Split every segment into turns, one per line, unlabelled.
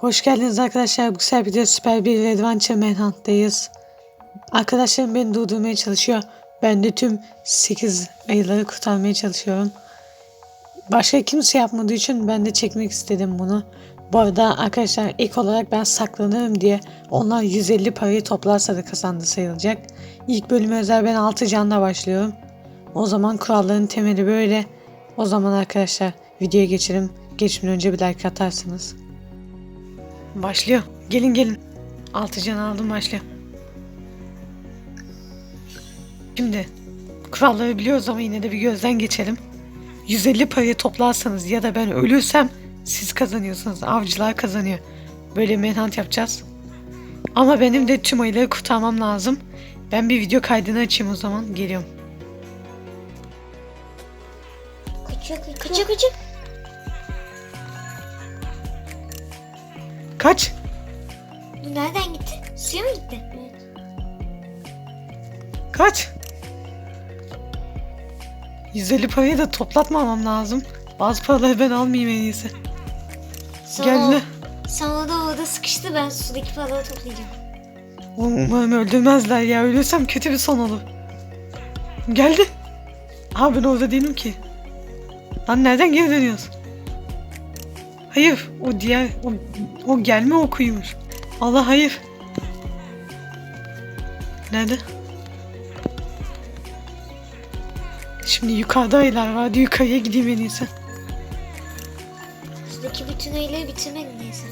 Hoş geldiniz arkadaşlar. Bu sefer bir süper bir Adventure Manhunt'tayız. Arkadaşlarım beni durdurmaya çalışıyor. Ben de tüm 8 ayıları kurtarmaya çalışıyorum. Başka kimse yapmadığı için ben de çekmek istedim bunu. Bu arada arkadaşlar ilk olarak ben saklanırım diye onlar 150 parayı toplarsa da kazandı sayılacak. İlk bölüme özel ben 6 canla başlıyorum. O zaman kuralların temeli böyle. O zaman arkadaşlar videoya geçelim. Geçmeden önce bir like atarsınız. Başlıyor. Gelin gelin. Altı can aldım başlıyor. Şimdi kuralları biliyoruz ama yine de bir gözden geçelim. 150 parayı toplarsanız ya da ben ölürsem siz kazanıyorsunuz. Avcılar kazanıyor. Böyle menhunt yapacağız. Ama benim de tüm ayıları kurtarmam lazım. Ben bir video kaydını açayım o zaman. Geliyorum.
Kaçıyor kaçıyor. Kaçıyor kaçıyor.
Kaç?
Nereden gitti? Suya mı gitti? Evet.
Kaç? 150 parayı da toplatmamam lazım. Bazı paraları ben almayayım en iyisi. Geldi.
Sonra da orada sıkıştı ben sudaki paraları toplayacağım.
Umarım öldürmezler ya. Ölürsem kötü bir son olur. Geldi. Abi ben orada değilim ki. Lan nereden geri dönüyoruz? Hayır. O diğer... O, o gelme okuymuş. Allah hayır. Nerede? Şimdi yukarıda vardı. Yukarıya gideyim en iyisi.
Sudaki bütün ayıları bitirmedin neyse.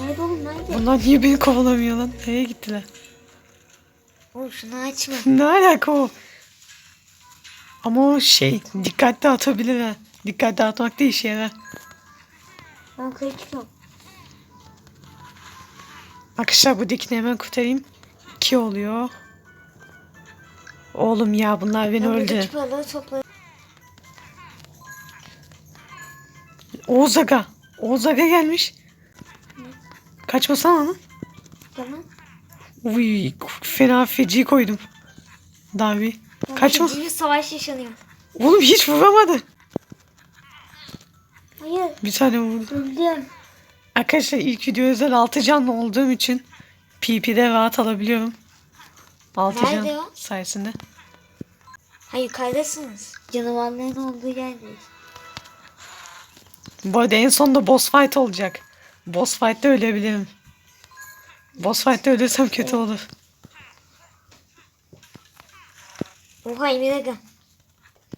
Nerede oğlum nerede?
Bunlar niye beni kovalamıyor lan? Nereye gittiler?
Oğlum şunu açma.
Ne alaka o? Ama o şey dikkatli atabilir ha. Dikkatli atmak da işe yarar.
Ben kaçıyorum.
Arkadaşlar bu dikini hemen kurtarayım. İki oluyor. Oğlum ya bunlar beni
Ben
öldü. Oğuz Aga. Oğuz Aga gelmiş. Kaçmasana lan.
Tamam.
Uy fena feci koydum. Davi. Kaçma.
Feci bir savaş yaşanıyor.
Oğlum hiç vuramadı.
Hayır.
Bir tane vurdu.
Öldüm.
Arkadaşlar ilk video özel 6 canlı olduğum için PP'de rahat alabiliyorum. 6
Nerede
can
o?
sayesinde.
Hayır yukarıdasınız. Canavarların olduğu yerdeyiz.
Bu arada en sonunda boss fight olacak. Boss fight'te ölebilirim. Boss fight'te ölürsem kötü olur.
Oha Emir Aga.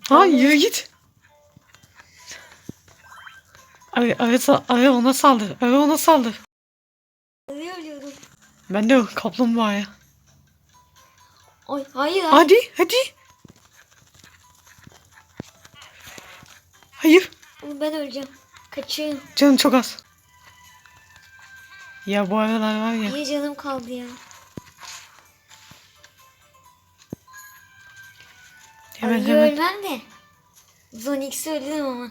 Ha yürü git. Arı, arı, arı ona saldır. Arı ona saldır.
Ölüyor ölüyorum.
Ben de kaplumbağaya.
Ay hayır hayır.
Hadi hadi. Hayır.
Oğlum ben öleceğim. Kaçıyorum.
Canım çok az. Ya bu aralar var ya.
Bir canım kaldı ya.
Hemen
Ayıyı
hemen.
ölmem de. Zonix'i öldüm ama.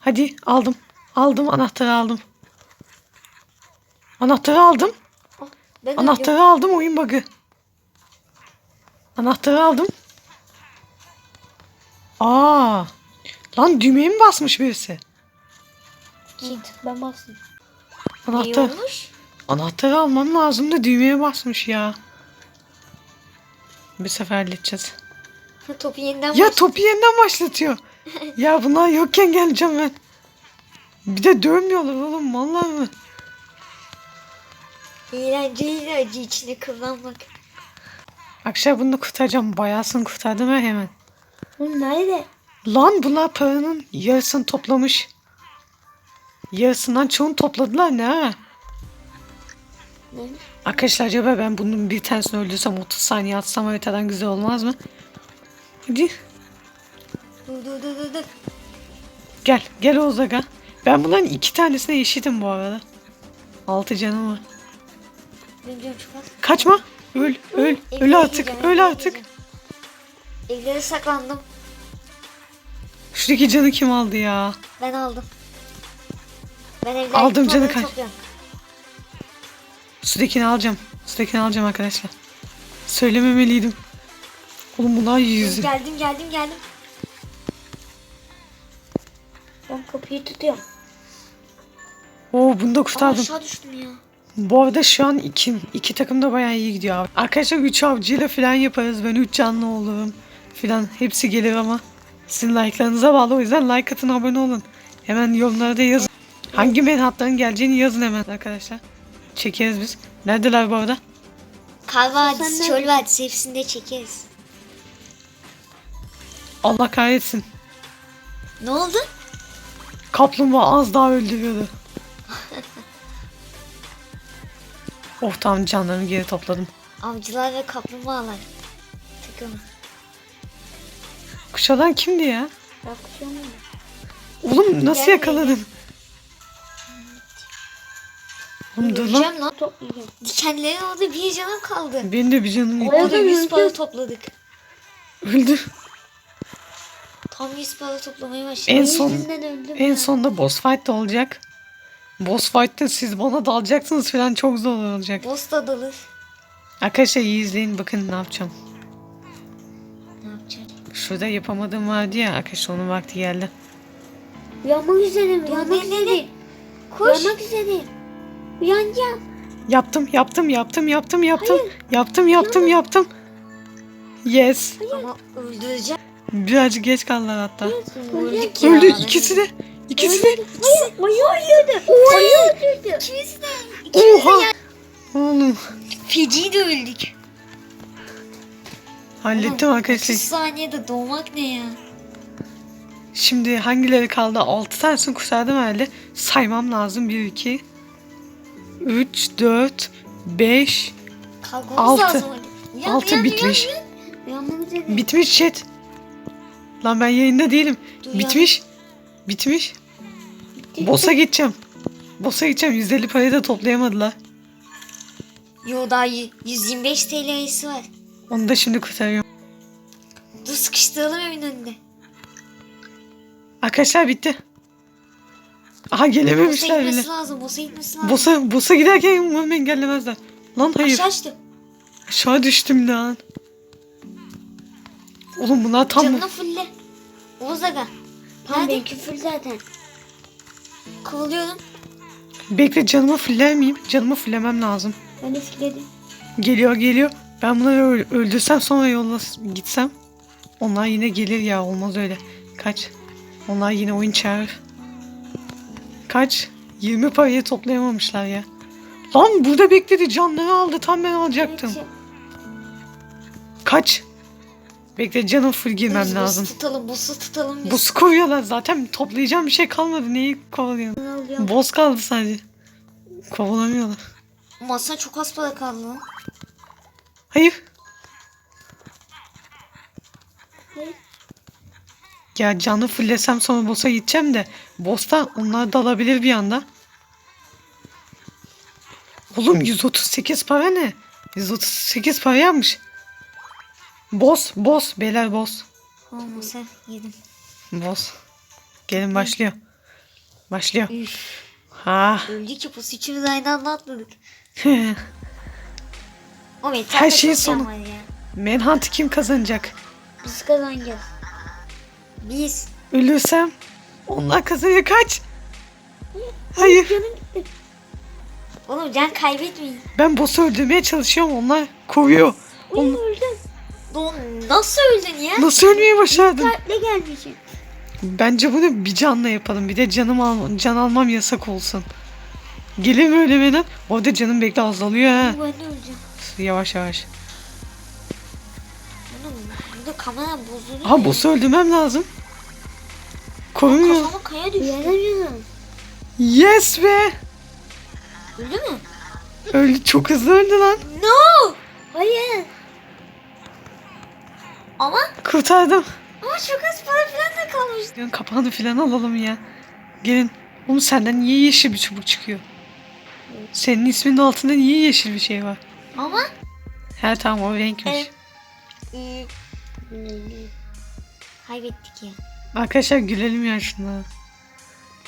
Hadi aldım. Aldım anahtarı aldım. Anahtarı aldım.
Oh, ben.
Anahtarı aldım oyun bug'ı. Anahtarı aldım. Aa. Lan düğmeye mi basmış birisi?
Kim? Ben bastım. İyi
Anahtar.
olmuş.
Anahtarı almam lazım da düğmeye basmış ya. Bir sefer halledeceğiz.
Topu yeniden
Ya
baş-
topu yeniden başlatıyor. ya bunlar yokken geleceğim ben. Bir de dövmüyorlar oğlum vallahi mi?
Eğlenceli acı içinde kıvranmak.
Akşam bunu da kurtaracağım. Bayağısını kurtardım ha hemen.
Oğlum nerede?
Lan bunlar paranın yarısını toplamış. Yarısından çoğunu topladılar ne ha?
Ne?
Arkadaşlar acaba ben bunun bir tanesini öldürsem 30 saniye atsam haritadan güzel olmaz mı? Hadi
Dur dur dur dur dur.
gel gel Oğuz Aga. Ben bunların iki tanesine eşitim bu arada. Altı canım var.
Benim canım çok az.
Kaçma. Öl öl öl artık öl artık.
Evlere saklandım.
Şuradaki canı kim aldı ya?
Ben aldım. Ben
Aldım canı kaç.
topluyorum.
Sudakini alacağım. Sudakini alacağım arkadaşlar. Söylememeliydim. Oğlum bunlar yüzü.
Geldim geldim geldim. Ben kapıyı tutuyorum.
Oo bunu da
Aa,
kurtardım.
aşağı düştüm ya.
Bu arada şu an iki, iki takım da bayağı iyi gidiyor abi. Arkadaşlar 3 avcıyla falan yaparız. Ben 3 canlı olurum falan. Hepsi gelir ama sizin like'larınıza bağlı. O yüzden like atın abone olun. Hemen yorumlara da yazın. Hangi menhatların geleceğini yazın hemen arkadaşlar. Çekeriz biz. Neredeler bu arada?
Kar Vadisi, Çöl Vadisi hepsinde çekeriz.
Allah kahretsin.
Ne oldu?
Kaplumbağa az daha öldürüyordu. oh tamam canlarımı geri topladım.
Avcılar ve kaplumbağalar. Takımı.
Kuşadan kimdi ya? Oğlum nasıl yakaladın? Oğlum dur lan.
Toplayacağım. Dikenlerin orada bir canım kaldı.
Benim de bir canım gitti.
Orada 100 para topladık.
Öldü.
Tam 100 para toplamaya başladık.
En son
Yüzünden öldüm
en
ya.
sonda boss fight da olacak. Boss fight'te siz bana dalacaksınız falan çok zor olacak.
Boss da dalır.
Arkadaşlar iyi izleyin bakın ne yapacağım.
Ne yapacağız?
Şurada yapamadığım vardı ya arkadaşlar onun vakti geldi.
Uyanmak üzereyim. Uyanmak
Dur,
üzereyim.
Koş.
Uyanmak üzereyim. Uyanacağım.
Yaptım yaptım yaptım yaptım yaptım. Yaptım yaptım yaptım. Yes.
Ama öldüreceğim.
Birazcık geç kaldılar hatta. Öldü
Ben
ikisi de. İkisi de.
Hayır. Ayı öldürdü. Ayı öldürdü.
İkimiz de.
Oha. Oğlum.
Feci de öldük.
Hallettim arkadaşlar.
30 saniyede doğmak ne ya?
Şimdi hangileri kaldı? 6 tanesini kurtardım herhalde. Saymam lazım. 1, 2, 3, 4, 5.
Kalkmamız
Altı.
lazım. Uyan,
Altı
uyan,
bitmiş. Bitmiş chat. Lan ben yayında değilim.
Dur ya.
Bitmiş. Bitmiş. Boss'a gideceğim. Boss'a gideceğim. 150 parayı da toplayamadılar.
Yo daha y- 125 TL arası var.
Onu da şimdi kurtarıyorum.
Dur sıkıştıralım evin önünde.
Arkadaşlar bitti. Aha
Boss'a
gelememişler bile.
gitmesi lazım. Boss'a gitmesi lazım.
Boss'a, boss'a giderken umarım engellemezler. Lan hayır.
Aşağı açtı.
Aşağı düştüm lan. Oğlum bunlar tam
Canını fulle. Oğuz Aga.
Tam
Nerede?
ben küfür zaten.
Kovalıyorum.
Bekle canımı fuller miyim? Canımı fullemem lazım.
Ben üfledim.
Geliyor geliyor. Ben bunları öl- öldürsem sonra yolla gitsem. Onlar yine gelir ya olmaz öyle. Kaç. Onlar yine oyun çağırır. Kaç. 20 parayı toplayamamışlar ya. Lan burada bekledi canları aldı tam ben alacaktım. Kaç. Bekle canım full girmem
Biz
lazım.
Boss'u tutalım. Boss'u tutalım biz.
Boss kovuyorlar zaten toplayacağım bir şey kalmadı. Neyi kovalıyorsun?
Ne?
Boss kaldı sadece. Kovalamıyorlar.
Aslında çok az para kaldı.
Hayır. Ya canı fullesem sonra boss'a gideceğim de boss'ta onlar da alabilir bir anda. Oğlum 138 para ne? 138 para yapmış. Boss, boss, beyler boss.
Olmasa yedim.
Boss. Gelin başlıyor. Başlıyor.
Üf.
Ha.
Öldük ki boss üçümüz aynı anda atladık. O
Her şeyin sonu. Manhunt'ı kim kazanacak?
Biz kazanacağız.
Biz.
Ölürsem onlar kazanıyor kaç. Hayır.
Oğlum can kaybetmeyin.
Ben boss'u öldürmeye çalışıyorum onlar kovuyor.
Uy
On-
öldüm.
Oğlum nasıl öldün ya?
Nasıl ölmeyi başardın?
Kalple gelmişim.
Bence bunu bir canla yapalım. Bir de canım al can almam yasak olsun. Gelir mi öyle benim? Orada canım bekle azalıyor ha.
Ben de öleceğim.
Yavaş yavaş.
Kamera bozuluyor.
Aha boss'u öldürmem lazım. Korumuyor.
Kafama kaya düştü.
Yes be.
Öldü mü?
Öldü çok hızlı öldü lan.
No!
Hayır.
Ama
Kurtardım.
ama çok az para falan da kalmış.
Diyorum, Kapağını falan alalım ya. Gelin. Oğlum senden niye yeşil bir çubuk çıkıyor? Senin isminin altında niye yeşil bir şey var?
Ama
He tamam o renkmiş.
Evet. Ee, kaybettik ya.
Arkadaşlar gülelim ya şuna.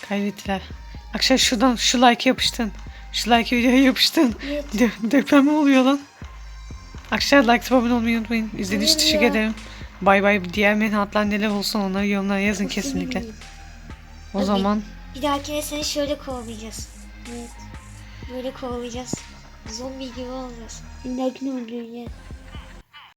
Kaybettiler. Arkadaşlar şuradan şu like yapıştın. Şu like videoya yapıştın.
Evet.
De- deprem mi oluyor lan? Arkadaşlar like abone olmayı unutmayın. İzlediğiniz için teşekkür ederim. Bay bay. Diğer menhatlar neler olsun onları yorumlara yazın kesinlikle. O
Hadi.
zaman
Bir dahakine seni şöyle kovalayacağız.
Evet.
Böyle kovalayacağız. Zombi gibi olacağız.
İllakini öldüreceğiz.